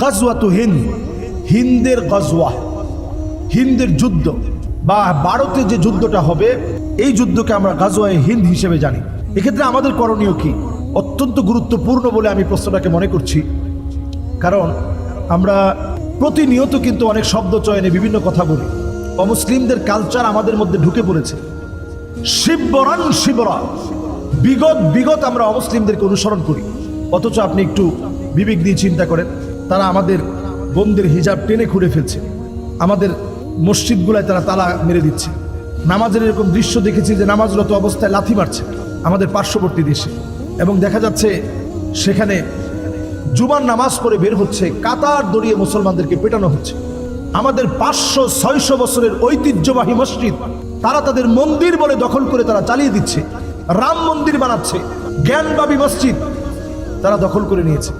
গাজওয়াতু হিন্দ। হিন্দের গজওয়া। হিন্দের যুদ্ধ। বা ভারতে যে যুদ্ধটা হবে, এই যুদ্ধকে আমরা গাজওয়ায় হিন্দ হিসেবে জানি। এক্ষেত্রে আমাদের করণীয় কি? অত্যন্ত গুরুত্বপূর্ণ বলে আমি প্রশ্নটাকে মনে করছি। কারণ আমরা প্রতিনিয়ত কিন্তু অনেক শব্দ চয়নে বিভিন্ন কথা বলি। অমুসলিমদের কালচার আমাদের মধ্যে ঢুকে পড়েছে। শিবরান শিবরা। বিগত বিগত আমরা অমুসলিমদেরকে অনুসরণ করি। অথচ আপনি একটু বিবেক দিয়ে চিন্তা করেন। তারা আমাদের বোনদের হিজাব টেনে খুঁড়ে ফেলছে। আমাদের মসজিদগুলায় তারা তালা মেরে দিচ্ছে। নামাজের এরকম দৃশ্য দেখেছি যে নামাজরত অবস্থায় লাথি মারছে আমাদের পার্শ্ববর্তী দেশে। এবং দেখা যাচ্ছে সেখানে জুমার নামাজ পড়ে বের হচ্ছে, কাতার দড়িয়ে মুসলমানদেরকে পেটানো হচ্ছে। আমাদের পাঁচশো, ছয়শো বছরের ঐতিহ্যবাহী মসজিদ, তারা তাদের মন্দির বলে দখল করে তারা চালিয়ে দিচ্ছে। রাম মন্দির বানাচ্ছে, জ্ঞানবাবী মসজিদ তারা দখল করে নিয়েছে।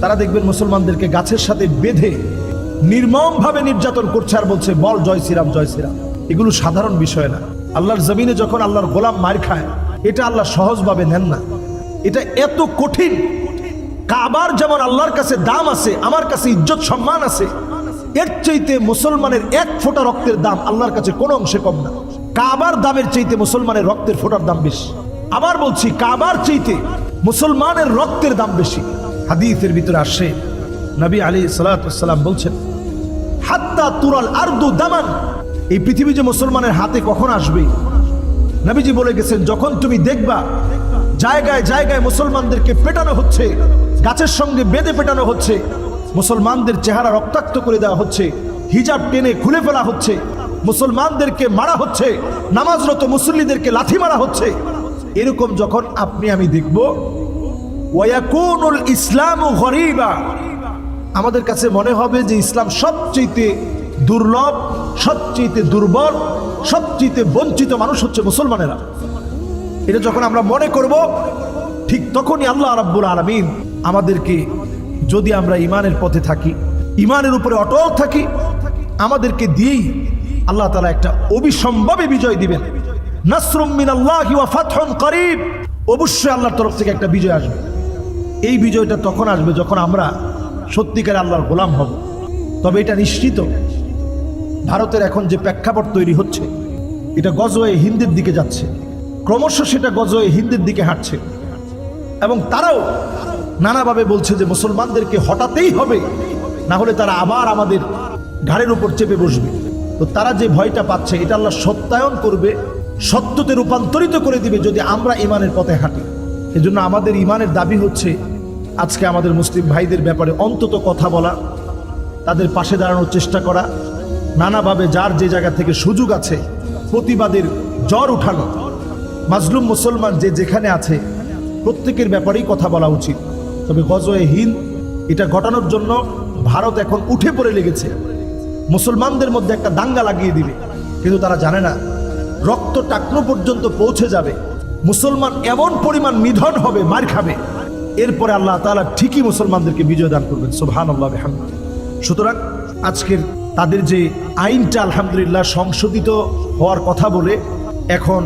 তারা দেখবেন মুসলমানদেরকে গাছের সাথে বেঁধে নির্মমভাবে নির্যাতন করছে আর বলছে, বল, জয় শ্রীরাম জয় শ্রীরাম। এগুলো সাধারণ বিষয় না। আল্লাহর জমিনে যখন আল্লাহর গোলাম মার খায়, এটা আল্লাহ সহজভাবে নেন না। এটা এত কঠিন। কাবার যেমন আল্লাহর কাছে দাম আছে, আমার কাছে ইজ্জত, সম্মান আছে, এর চাইতে মুসলমানের এক ফোঁটা রক্তের দাম আল্লাহর কাছে কোনো অংশে কম না। কাবার দামের চাইতে মুসলমানের রক্তের ফোঁটার দাম বেশি। আবার বলছি, কাবার চাইতে মুসলমানের রক্তের দাম বেশি। হাদিসের ভিতরে আসে। নবী আলী সালাম বলছেন, হাত্তা তুরাল আরদু দামান। এই পৃথিবী যে মুসলমানের হাতে কখন আসবে? নবীজি বলে গেছেন, যখন তুমি দেখবা জায়গায় জায়গায় মুসলমানদেরকে পেটানো হচ্ছে, গাছের সঙ্গে বেঁধে পেটানো হচ্ছে, মুসলমানদের চেহারা রক্তাক্ত করে দেওয়া হচ্ছে, হিজাব টেনে খুলে ফেলা হচ্ছে, মুসলমানদেরকে মারা হচ্ছে, নামাজরত মুসল্লিদেরকে লাথি মারা হচ্ছে, এরকম যখন আপনি আমি দেখব ওয়াকুনুল ইসলাম গরিবা। আমাদের কাছে মনে হবে যে ইসলাম সবচেয়ে দুর্লভ সবচেয়ে দুর্বল সবচেয়ে বঞ্চিত মানুষ হচ্ছে মুসলমানেরা। এটা যখন আমরা মনে করব, ঠিক তখনই আল্লাহ রাব্বুল আলমিন আমাদেরকে যদি আমরা ইমানের পথে থাকি ইমানের উপরে অটল থাকি, আমাদেরকে দিয়েই আল্লাহ তালা একটা অবিসম্ভাবে বিজয় দিবেন। নাসরুম মিন আল্লাহ করিব। অবশ্যই আল্লাহর তরফ থেকে একটা বিজয় আসবে। এই বিজয়টা তখন আসবে যখন আমরা সত্যিকারে আল্লাহর গোলাম হব। তবে এটা নিশ্চিত, ভারতের এখন যে প্রেক্ষাপট তৈরি হচ্ছে, এটা গজওয়ে হিন্দির দিকে যাচ্ছে। ক্রমশ সেটা গজওয়ে হিন্দির দিকে হাঁটছে। এবং তারাও নানাভাবে বলছে যে মুসলমানদেরকে হটাতেই হবে, না হলে তারা আবার আমাদের ঘাড়ের উপর চেপে বসবে। তো তারা যে ভয়টা পাচ্ছে, এটা আল্লাহ সত্যায়ন করবে, সত্যতে রূপান্তরিত করে দিবে যদি আমরা ইমানের পথে হাঁটি। এজন্য আমাদের ইমানের দাবি হচ্ছে আজকে আমাদের মুসলিম ভাইদের ব্যাপারে অন্তত কথা বলা, তাদের পাশে দাঁড়ানোর চেষ্টা করা, নানাভাবে যার যে জায়গা থেকে সুযোগ আছে, প্রতিবাদের জ্বর উঠানো, মাজলুম মুসলমান যে যেখানে আছে, প্রত্যেকের ব্যাপারেই কথা বলা উচিত। তবে গজয়ে হিন্দ এটা ঘটানোর জন্য ভারত এখন উঠে পড়ে লেগেছে। মুসলমানদের মধ্যে একটা দাঙ্গা লাগিয়ে দিবে, কিন্তু তারা জানে না, রক্ত টাকনো পর্যন্ত পৌঁছে যাবে। মুসলমান এমন পরিমাণ নিধন হবে, মার খাবে। এরপরে আল্লাহ তাআলা ঠিকই মুসলমানদেরকে বিজয় দান করবেন সুবহান আল্লাহ সুতরাং আজকের তাদের যে আইনটা আলহামদুলিল্লাহ সংশোধিত হওয়ার কথা বলে এখন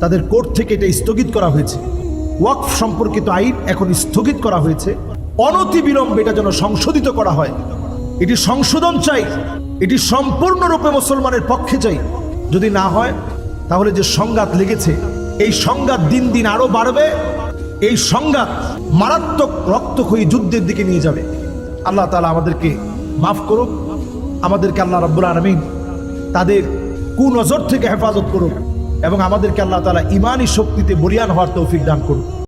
তাদের কোর্ট থেকে এটা স্থগিত করা হয়েছে। ওয়াকফ সম্পর্কিত আইন এখন স্থগিত করা হয়েছে। অনতি বিলম্বে এটা যেন সংশোধিত করা হয়। এটি সংশোধন চাই, এটি সম্পূর্ণরূপে মুসলমানের পক্ষে চাই। যদি না হয়, তাহলে যে সংঘাত লেগেছে, এই সংঘাত দিন দিন আরও বাড়বে। এই সংঘাত মারাত্মক রক্তক্ষয়ী যুদ্ধের দিকে নিয়ে যাবে। আল্লাহ তালা আমাদেরকে মাফ করুক, আমাদেরকে আল্লাহ রব্বুল আলমিন তাদের কুনজর থেকে হেফাজত করুক এবং আমাদেরকে আল্লাহ তালা ইমানই শক্তিতে বরিয়ান হওয়ার তৌফিক দান করুক।